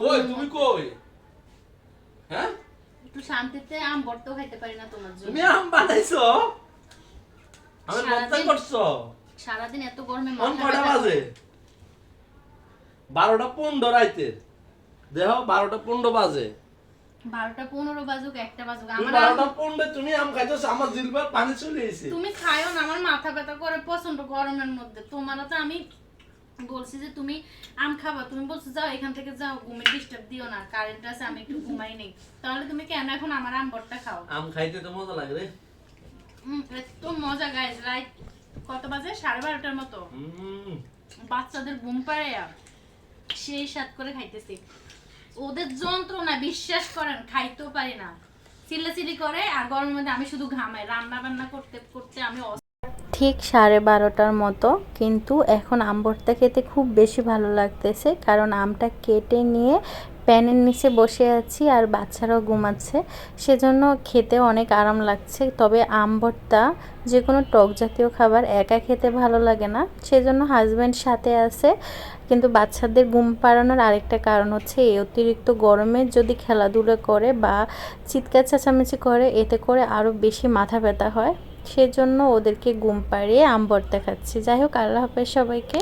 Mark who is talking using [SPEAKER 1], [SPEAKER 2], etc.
[SPEAKER 1] কই তুমি কই হ্যাঁ
[SPEAKER 2] একটু শান্তিতে আম বর্ত খাইতে পারি না তোমার জন্য
[SPEAKER 1] তুমি আম বানাইছো আমি
[SPEAKER 2] সারাদিন-
[SPEAKER 1] করছ
[SPEAKER 2] সারাদিন এত গরমে মাথা
[SPEAKER 1] কটা বাজে বারোটা পনেরো রাইতে দেহ বারোটা পনেরো বাজে
[SPEAKER 2] বারোটা পনেরো বাজুক একটা বাজুক আমার
[SPEAKER 1] বারোটা পনেরো তুমি আম খাইছো আমার জিলবার পানি চলে এসে
[SPEAKER 2] তুমি না আমার মাথা ব্যথা করে প্রচণ্ড গরমের মধ্যে তোমার তো আমি বলছি যে তুমি আম খাবা তুমি বলছো যাও এখান থেকে যাও ঘুমে ডিস্টার্ব দিও না কারেন্ট আছে আমি একটু ঘুমাই নেই। তাহলে তুমি কেন এখন আমার আম বটটা খাও?
[SPEAKER 1] আম খাইতে তো মজা লাগে রে।
[SPEAKER 2] এত মজা রাইট কত বাজে? সাড়ে বারোটার মতো। বাচ্চাদের ঘুম পাড়ে সেই সাত করে খাইতেছি। ওদের যন্ত্রণা বিশ্বাস করেন খাইতেও পারি না। চিল্লাচিল্লি করে আর গরমের মধ্যে আমি শুধু ঘামাই। রান্না বান্না করতে করতে আমি
[SPEAKER 3] ঠিক সাড়ে বারোটার মতো, কিন্তু এখন আম ভর্তা খেতে খুব বেশি ভালো লাগতেছে, কারণ আমটা কেটে নিয়ে প্যানের নিচে বসে আছি আর বাচ্চারাও ঘুমাচ্ছে, সেজন্য খেতে অনেক আরাম লাগছে। তবে আম ভর্তা যে কোনো টক জাতীয় খাবার একা খেতে ভালো লাগে না, সেজন্য হাজব্যান্ড সাথে আছে, কিন্তু বাচ্চাদের ঘুম পাড়ানোর আরেকটা কারণ হচ্ছে এই অতিরিক্ত গরমে যদি খেলাধুলা করে বা চিৎকার চেঁচামেচি করে, এতে করে আরও বেশি মাথা ব্যথা হয়। সেজন্য ওদেরকে ঘুম পাড়িয়ে আম্বর ভর্তা খাচ্ছি। যাই হোক আল্লাহ হাফেজ সবাইকে।